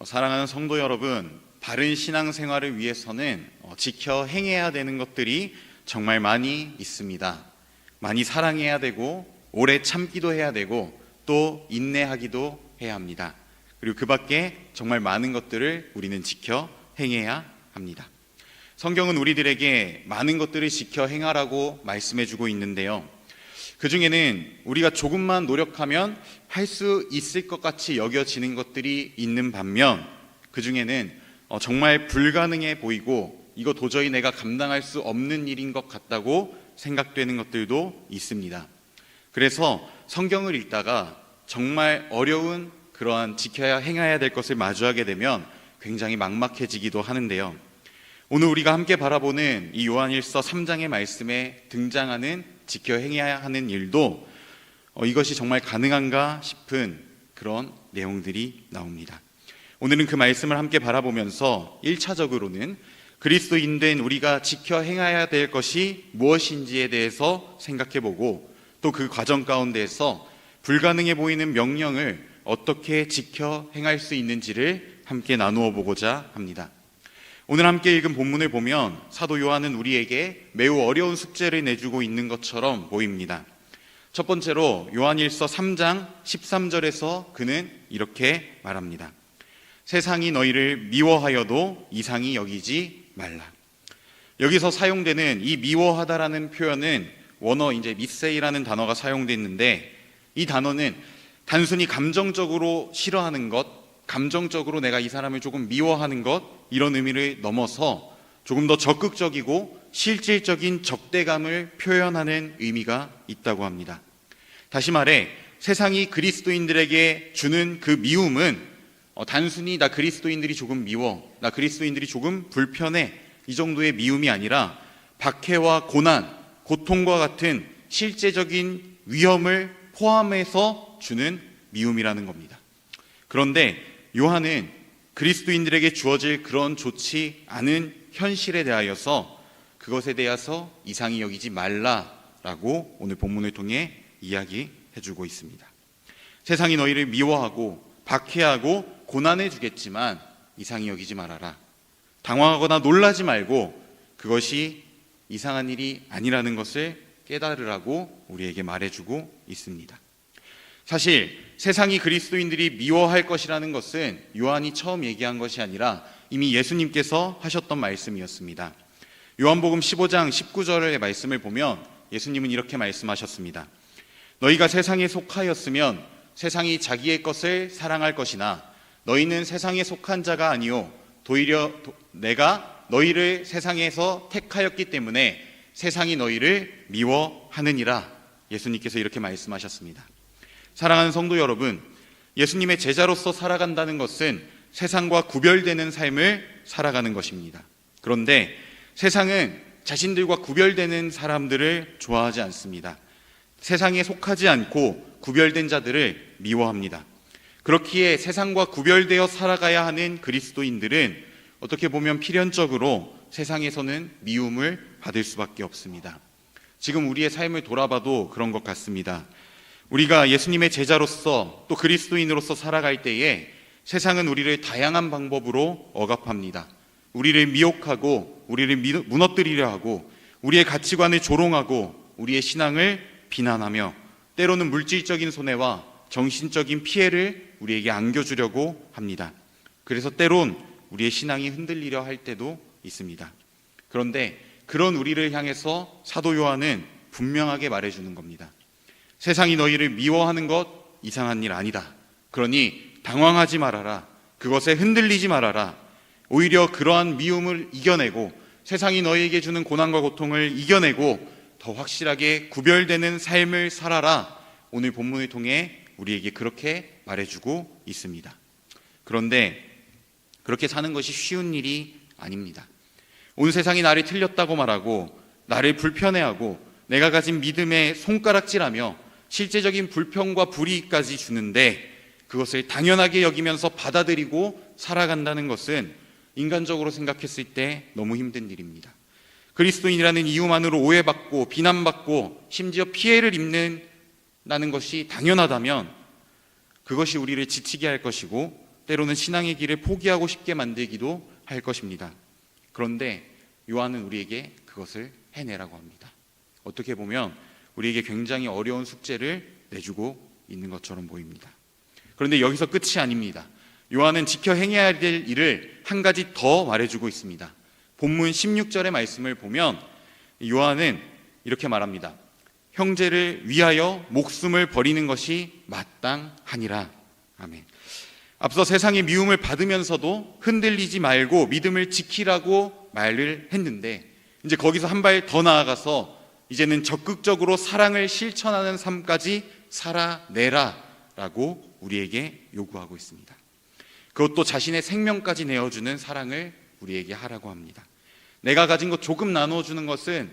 어, 사랑하는 성도 여러분, 바른 신앙생활을 위해서는 어, 지켜 행해야 되는 것들이 정말 많이 있습니다. 많이 사랑해야 되고 오래 참기도 해야 되고 또 인내하기도 해야 합니다. 그리고 그 밖에 정말 많은 것들을 우리는 지켜 행해야 합니다. 성경은 우리들에게 많은 것들을 지켜 행하라고 말씀해 주고 있는데요. 그 중에는 우리가 조금만 노력하면 할 수 있을 것 같이 여겨지는 것들이 있는 반면 그 중에는 어, 정말 불가능해 보이고 이거 도저히 내가 감당할 수 없는 일인 것 같다고 생각되는 것들도 있습니다. 그래서 성경을 읽다가 정말 어려운 그러한 지켜야 행해야 될 것을 마주하게 되면 굉장히 막막해지기도 하는데요. 오늘 우리가 함께 바라보는 이 요한일서 3장의 말씀에 등장하는 지켜 행해야 하는 일도 어, 이것이 정말 가능한가 싶은 그런 내용들이 나옵니다. 오늘은 그 말씀을 함께 바라보면서 1차적으로는 그리스도인 된 우리가 지켜 행해야 될 것이 무엇인지에 대해서 생각해 보고 또 그 과정 가운데에서 불가능해 보이는 명령을 어떻게 지켜 행할 수 있는지를 함께 나누어 보고자 합니다. 오늘 함께 읽은 본문을 보면 사도 요한은 우리에게 매우 어려운 숙제를 내주고 있는 것처럼 보입니다. 첫 번째로 요한일서 3장 13절에서 그는 이렇게 말합니다. 세상이 너희를 미워하여도 이상히 여기지 말라. 여기서 사용되는 이 미워하다라는 표현은 원어 이제 미세이라는 단어가 사용됐는데 이 단어는 단순히 감정적으로 싫어하는 것, 감정적으로 내가 이 사람을 조금 미워하는 것 이런 의미를 넘어서 조금 더 적극적이고 실질적인 적대감을 표현하는 의미가 있다고 합니다. 다시 말해 세상이 그리스도인들에게 주는 그 미움은 어, 단순히 나 그리스도인들이 조금 미워, 나 그리스도인들이 조금 불편해 이 정도의 미움이 아니라 박해와 고난, 고통과 같은 실제적인 위험을 포함해서 주는 미움이라는 겁니다. 그런데 요한은 그리스도인들에게 주어질 그런 좋지 않은 현실에 대하여서 그것에 대해서 이상히 여기지 말라라고 오늘 본문을 통해 이야기해 주고 있습니다. 세상이 너희를 미워하고 박해하고 고난해 주겠지만 이상히 여기지 말아라. 당황하거나 놀라지 말고 그것이 이상한 일이 아니라는 것을 깨달으라고 우리에게 말해주고 있습니다. 사실 세상이 그리스도인들이 미워할 것이라는 것은 요한이 처음 얘기한 것이 아니라 이미 예수님께서 하셨던 말씀이었습니다. 요한복음 15장 19절의 말씀을 보면 예수님은 이렇게 말씀하셨습니다. 너희가 세상에 속하였으면 세상이 자기의 것을 사랑할 것이나 너희는 세상에 속한 자가 아니요 도리어 내가 너희를 세상에서 택하였기 때문에 세상이 너희를 미워하느니라 예수님께서 이렇게 말씀하셨습니다. 사랑하는 성도 여러분, 예수님의 제자로서 살아간다는 것은 세상과 구별되는 삶을 살아가는 것입니다. 그런데 세상은 자신들과 구별되는 사람들을 좋아하지 않습니다. 세상에 속하지 않고 구별된 자들을 미워합니다. 그렇기에 세상과 구별되어 살아가야 하는 그리스도인들은 어떻게 보면 필연적으로 세상에서는 미움을 받을 수밖에 없습니다. 지금 우리의 삶을 돌아봐도 그런 것 같습니다. 우리가 예수님의 제자로서 또 그리스도인으로서 살아갈 때에 세상은 우리를 다양한 방법으로 억압합니다. 우리를 미혹하고 우리를 무너뜨리려 하고 우리의 가치관을 조롱하고 우리의 신앙을 비난하며 때로는 물질적인 손해와 정신적인 피해를 우리에게 안겨주려고 합니다. 그래서 때론 우리의 신앙이 흔들리려 할 때도 있습니다. 그런데 그런 우리를 향해서 사도 요한은 분명하게 말해주는 겁니다. 세상이 너희를 미워하는 것 이상한 일 아니다. 그러니 당황하지 말아라. 그것에 흔들리지 말아라. 오히려 그러한 미움을 이겨내고 세상이 너희에게 주는 고난과 고통을 이겨내고 더 확실하게 구별되는 삶을 살아라. 오늘 본문을 통해 우리에게 그렇게 말해주고 있습니다. 그런데 그렇게 사는 것이 쉬운 일이 아닙니다. 온 세상이 나를 틀렸다고 말하고 나를 불편해하고 내가 가진 믿음에 손가락질하며 실제적인 불평과 불이익까지 주는데 그것을 당연하게 여기면서 받아들이고 살아간다는 것은 인간적으로 생각했을 때 너무 힘든 일입니다. 그리스도인이라는 이유만으로 오해받고 비난받고 심지어 피해를 입는다는 것이 당연하다면 그것이 우리를 지치게 할 것이고 때로는 신앙의 길을 포기하고 싶게 만들기도 할 것입니다. 그런데 요한은 우리에게 그것을 해내라고 합니다. 어떻게 보면 우리에게 굉장히 어려운 숙제를 내주고 있는 것처럼 보입니다. 그런데 여기서 끝이 아닙니다. 요한은 지켜 행해야 될 일을 한 가지 더 말해주고 있습니다. 본문 16절의 말씀을 보면 요한은 이렇게 말합니다. 형제를 위하여 목숨을 버리는 것이 마땅하니라. 아멘. 앞서 세상의 미움을 받으면서도 흔들리지 말고 믿음을 지키라고 말을 했는데 이제 거기서 한 발 더 나아가서 이제는 적극적으로 사랑을 실천하는 삶까지 살아내라 라고 우리에게 요구하고 있습니다. 그것도 자신의 생명까지 내어주는 사랑을 우리에게 하라고 합니다. 내가 가진 것 조금 나눠주는 것은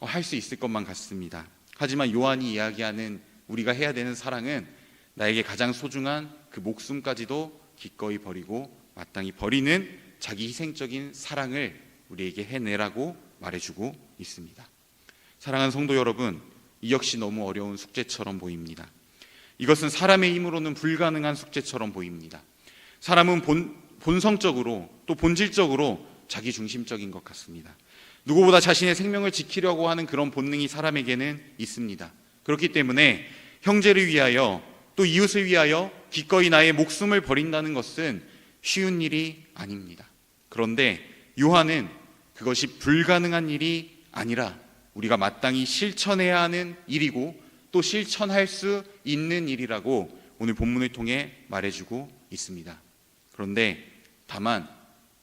어, 할수 있을 것만 같습니다. 하지만 요한이 이야기하는 우리가 해야 되는 사랑은 나에게 가장 소중한 그 목숨까지도 기꺼이 버리고 마땅히 버리는 자기 희생적인 사랑을 우리에게 해내라고 말해주고 있습니다. 사랑하는 성도 여러분, 이 역시 너무 어려운 숙제처럼 보입니다. 이것은 사람의 힘으로는 불가능한 숙제처럼 보입니다. 사람은 본, 본성적으로 또 본질적으로 자기 중심적인 것 같습니다. 누구보다 자신의 생명을 지키려고 하는 그런 본능이 사람에게는 있습니다. 그렇기 때문에 형제를 위하여 또 이웃을 위하여 기꺼이 나의 목숨을 버린다는 것은 쉬운 일이 아닙니다. 그런데 요한은 그것이 불가능한 일이 아니라 우리가 마땅히 실천해야 하는 일이고 또 실천할 수 있는 일이라고 오늘 본문을 통해 말해주고 있습니다. 그런데 다만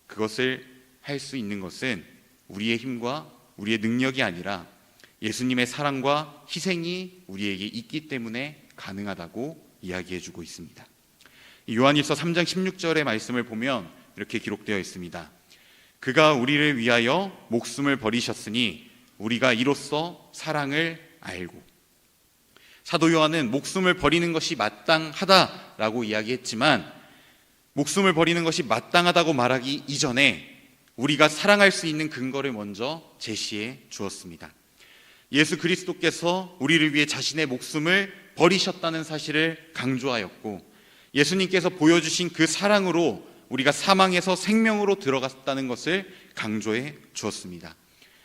그것을 할 수 있는 것은 우리의 힘과 우리의 능력이 아니라 예수님의 사랑과 희생이 우리에게 있기 때문에 가능하다고 이야기해 주고 있습니다. 요한일서 3장 16절의 말씀을 보면 이렇게 기록되어 있습니다. 그가 우리를 위하여 목숨을 버리셨으니 우리가 이로써 사랑을 알고 사도 요한은 목숨을 버리는 것이 마땅하다라고 이야기했지만 목숨을 버리는 것이 마땅하다고 말하기 이전에 우리가 사랑할 수 있는 근거를 먼저 제시해 주었습니다. 예수 그리스도께서 우리를 위해 자신의 목숨을 버리셨다는 사실을 강조하였고 예수님께서 보여주신 그 사랑으로 우리가 사망에서 생명으로 들어갔다는 것을 강조해 주었습니다.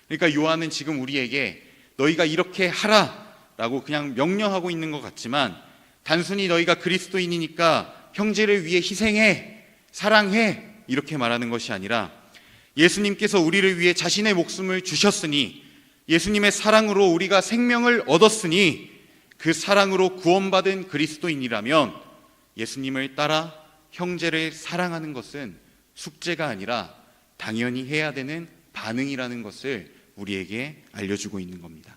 그러니까 요한은 지금 우리에게 너희가 이렇게 하라라고 그냥 명령하고 있는 것 같지만 단순히 너희가 그리스도인이니까 형제를 위해 희생해, 사랑해 이렇게 말하는 것이 아니라 예수님께서 우리를 위해 자신의 목숨을 주셨으니 예수님의 사랑으로 우리가 생명을 얻었으니 그 사랑으로 구원받은 그리스도인이라면 예수님을 따라 형제를 사랑하는 것은 숙제가 아니라 당연히 해야 되는 반응이라는 것을 우리에게 알려주고 있는 겁니다.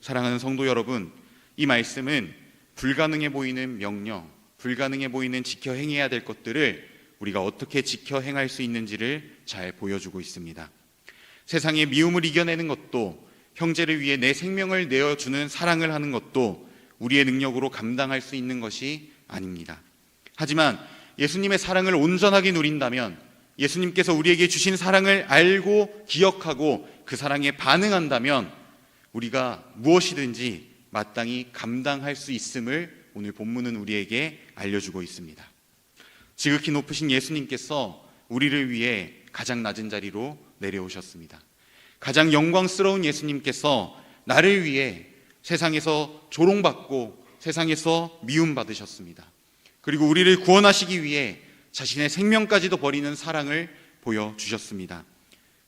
사랑하는 성도 여러분, 이 말씀은 불가능해 보이는 명령, 불가능해 보이는 지켜 행해야 될 것들을 우리가 어떻게 지켜 행할 수 있는지를 잘 보여주고 있습니다. 세상의 미움을 이겨내는 것도 형제를 위해 내 생명을 내어주는 사랑을 하는 것도 우리의 능력으로 감당할 수 있는 것이 아닙니다. 하지만 예수님의 사랑을 온전하게 누린다면 예수님께서 우리에게 주신 사랑을 알고 기억하고 그 사랑에 반응한다면 우리가 무엇이든지 마땅히 감당할 수 있음을 오늘 본문은 우리에게 알려주고 있습니다. 지극히 높으신 예수님께서 우리를 위해 가장 낮은 자리로 내려오셨습니다. 가장 영광스러운 예수님께서 나를 위해 세상에서 조롱받고 세상에서 미움받으셨습니다. 그리고 우리를 구원하시기 위해 자신의 생명까지도 버리는 사랑을 보여주셨습니다.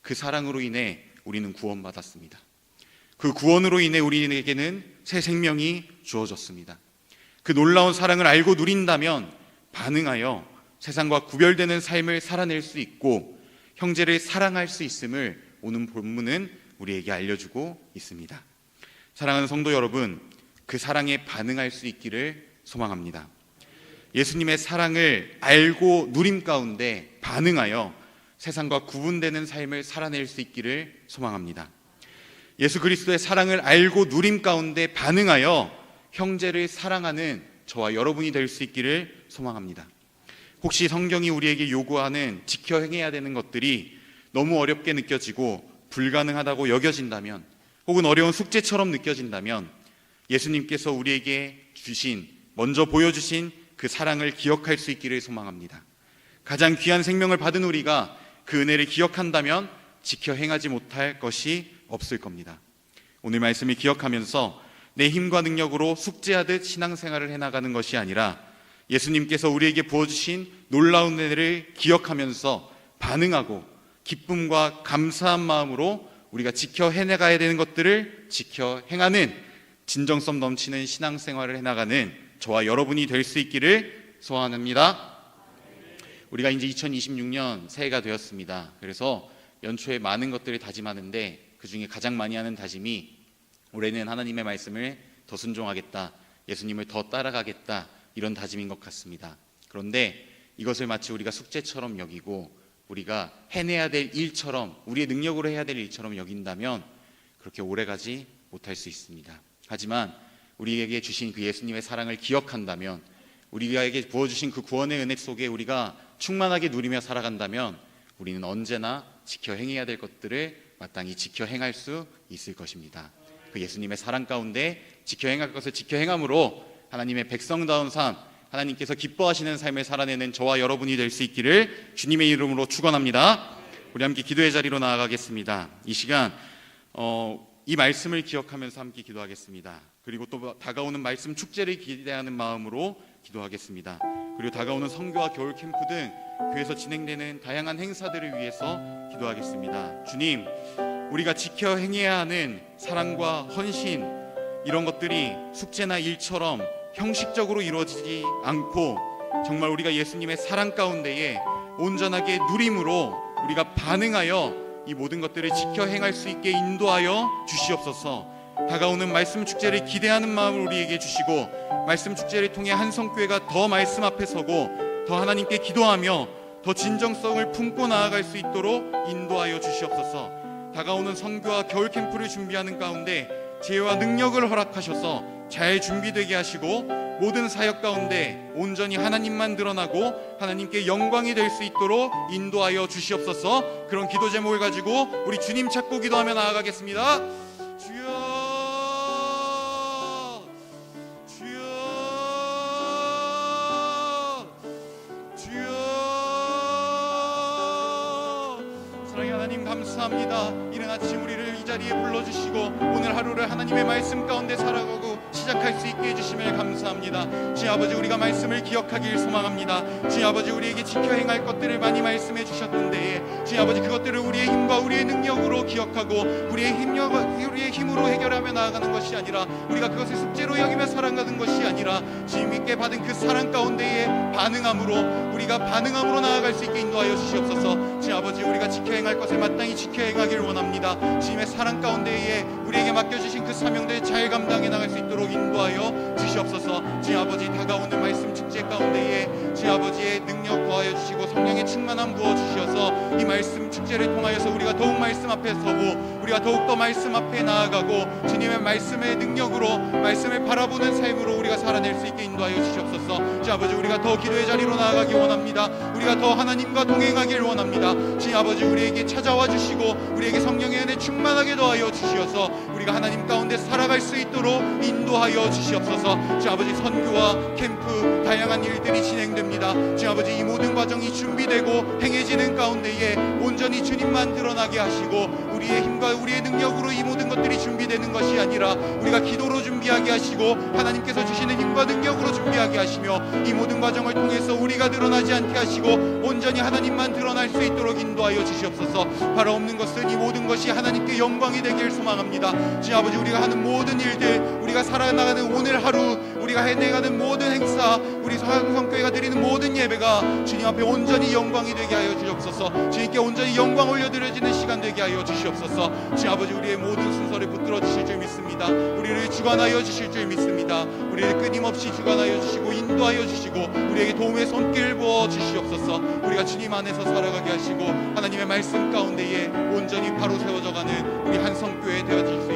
그 사랑으로 인해 우리는 구원받았습니다. 그 구원으로 인해 우리에게는 새 생명이 주어졌습니다. 그 놀라운 사랑을 알고 누린다면 반응하여 세상과 구별되는 삶을 살아낼 수 있고 형제를 사랑할 수 있음을 오는 본문은 우리에게 알려주고 있습니다. 사랑하는 성도 여러분, 그 사랑에 반응할 수 있기를 소망합니다. 예수님의 사랑을 알고 누림 가운데 반응하여 세상과 구분되는 삶을 살아낼 수 있기를 소망합니다. 예수 그리스도의 사랑을 알고 누림 가운데 반응하여 형제를 사랑하는 저와 여러분이 될 수 있기를 소망합니다. 혹시 성경이 우리에게 요구하는 지켜 행해야 되는 것들이 너무 어렵게 느껴지고 불가능하다고 여겨진다면 혹은 어려운 숙제처럼 느껴진다면 예수님께서 우리에게 주신 먼저 보여주신 그 사랑을 기억할 수 있기를 소망합니다. 가장 귀한 생명을 받은 우리가 그 은혜를 기억한다면 지켜 행하지 못할 것이 없을 겁니다. 오늘 말씀을 기억하면서 내 힘과 능력으로 숙제하듯 신앙생활을 해나가는 것이 아니라 예수님께서 우리에게 부어주신 놀라운 은혜를 기억하면서 반응하고 기쁨과 감사한 마음으로 우리가 지켜 해나가야 되는 것들을 지켜 행하는 진정성 넘치는 신앙생활을 해나가는 저와 여러분이 될 수 있기를 소원합니다. 우리가 이제 2026년 새해가 되었습니다. 그래서 연초에 많은 것들을 다짐하는데 그 중에 가장 많이 하는 다짐이 올해는 하나님의 말씀을 더 순종하겠다, 예수님을 더 따라가겠다 이런 다짐인 것 같습니다. 그런데 이것을 마치 우리가 숙제처럼 여기고 우리가 해내야 될 일처럼 우리의 능력으로 해야 될 일처럼 여긴다면 그렇게 오래가지 못할 수 있습니다. 하지만 우리에게 주신 그 예수님의 사랑을 기억한다면 우리에게 부어주신 그 구원의 은혜 속에 우리가 충만하게 누리며 살아간다면 우리는 언제나 지켜 행해야 될 것들을 마땅히 지켜 행할 수 있을 것입니다. 그 예수님의 사랑 가운데 지켜 행할 것을 지켜 행함으로 하나님의 백성다운 삶, 하나님께서 기뻐하시는 삶을 살아내는 저와 여러분이 될 수 있기를 주님의 이름으로 축원합니다. 우리 함께 기도의 자리로 나아가겠습니다. 이 시간 어, 이 말씀을 기억하면서 함께 기도하겠습니다. 그리고 또 다가오는 말씀 축제를 기대하는 마음으로 기도하겠습니다. 그리고 다가오는 성교와 겨울 캠프 등 교회에서 진행되는 다양한 행사들을 위해서 기도하겠습니다. 주님, 우리가 지켜 행해야 하는 사랑과 헌신 이런 것들이 숙제나 일처럼 형식적으로 이루어지지 않고 정말 우리가 예수님의 사랑 가운데에 온전하게 누림으로 우리가 반응하여 이 모든 것들을 지켜 행할 수 있게 인도하여 주시옵소서. 다가오는 말씀 축제를 기대하는 마음을 우리에게 주시고 말씀 축제를 통해 한 성교회가 더 말씀 앞에 서고 더 하나님께 기도하며 더 진정성을 품고 나아갈 수 있도록 인도하여 주시옵소서. 다가오는 선교와 겨울 캠프를 준비하는 가운데 지혜와 능력을 허락하셔서 잘 준비되게 하시고 모든 사역 가운데 온전히 하나님만 드러나고 하나님께 영광이 될 수 있도록 인도하여 주시옵소서. 그런 기도 제목을 가지고 우리 주님 찾고 기도하며 나아가겠습니다. 하나님 감사합니다. 이른 아침 우리를 이 자리에 불러주시고 오늘 하루를 하나님의 말씀 가운데 살아가고 시작할 수 있게 해주심을 감사합니다. 주님 아버지 우리가 말씀을 기억하길 소망합니다. 주님 아버지 우리에게 지켜 행할 것들을 많이 말씀해 주셨는데 주님 아버지 그것들을 우리의 힘과 우리의 능력으로 기억하고 우리의 힘력 우리의 힘 것이 아니라 우리가 그것을 숙제로 여기며 살아가는 것이 아니라 주님께 받은 그 사랑 가운데에 반응함으로 우리가 반응함으로 나아갈 수 있게 인도하여 주시옵소서. 주님 아버지 우리가 지켜 행할 것을 마땅히 지켜 행하길 원합니다. 주님의 사랑 가운데에 우리에게 맡겨주신 그 사명들 잘 감당해 나갈 수 있도록 인도하여 주시옵소서. 주님 아버지 다가오는 말씀 축제 가운데에 주님 아버지의 능력 더하여 주시고 성령의 충만함 부어 주셔서 이 말씀 축제를 통하여서 우리가 더욱 말씀 앞에 서고 우리가 더욱 더 말씀 앞에 나아가고 주님의 말씀의 능력으로 말씀을 바라보는 삶으로 우리가 살아낼 수 있게 인도하여 주시옵소서. 주 아버지 우리가 더 기도의 자리로 나아가기 원합니다. 우리가 더 하나님과 동행하길 원합니다. 주 아버지 우리에게 찾아와 주시고 우리에게 성령의 은혜 충만하게 더하여 주시어서 우리가 하나님 가운데 살아갈 수 있도록 인도하여 주시옵소서. 주 아버지 선교와 캠프 다양한 일들이 진행됩니다. 주 아버지 이 모든 과정이 준비되고 행해지는 가운데에 온전히 주님만 드러나게 하시고 우리의 힘과 우리의 능력으로 이 모든 것들이 준비되는 것이 아니라 우리가 기도로 준비하게 하시고 하나님께서 주시는 힘과 능력으로 준비하게 하시며 이 모든 과정을 통해서 우리가 드러나지 않게 하시고 온전히 하나님만 드러날 수 있도록 인도하여 주시옵소서. 바로 없는 것은 이 모든 것이 하나님께 영광이 되길 소망합니다. 주 아버지 우리가 하는 모든 일들 우리가 살아나가는 오늘 하루 우리가 해내가는 모든 행사 우리 성성교회가 드리는 모든 예배가 주님 앞에 온전히 영광이 되게 하여 주옵소서. 주님께 온전히 영광 올려드려지는 시간 되게 하여 주시옵소서. 주 아버지 우리의 모든 순서를 붙들어 주실 줄 믿습니다. 우리를 주관하여 주실 줄 믿습니다. 우리를 끊임없이 주관하여 주시고 인도하여 주시고 우리에게 도움의 손길을 부어 주시옵소서. 우리가 주님 안에서 살아가게 하시고 하나님의 말씀 가운데에 온전히 바로 세워져 가는 우리 한성교회 수 있도록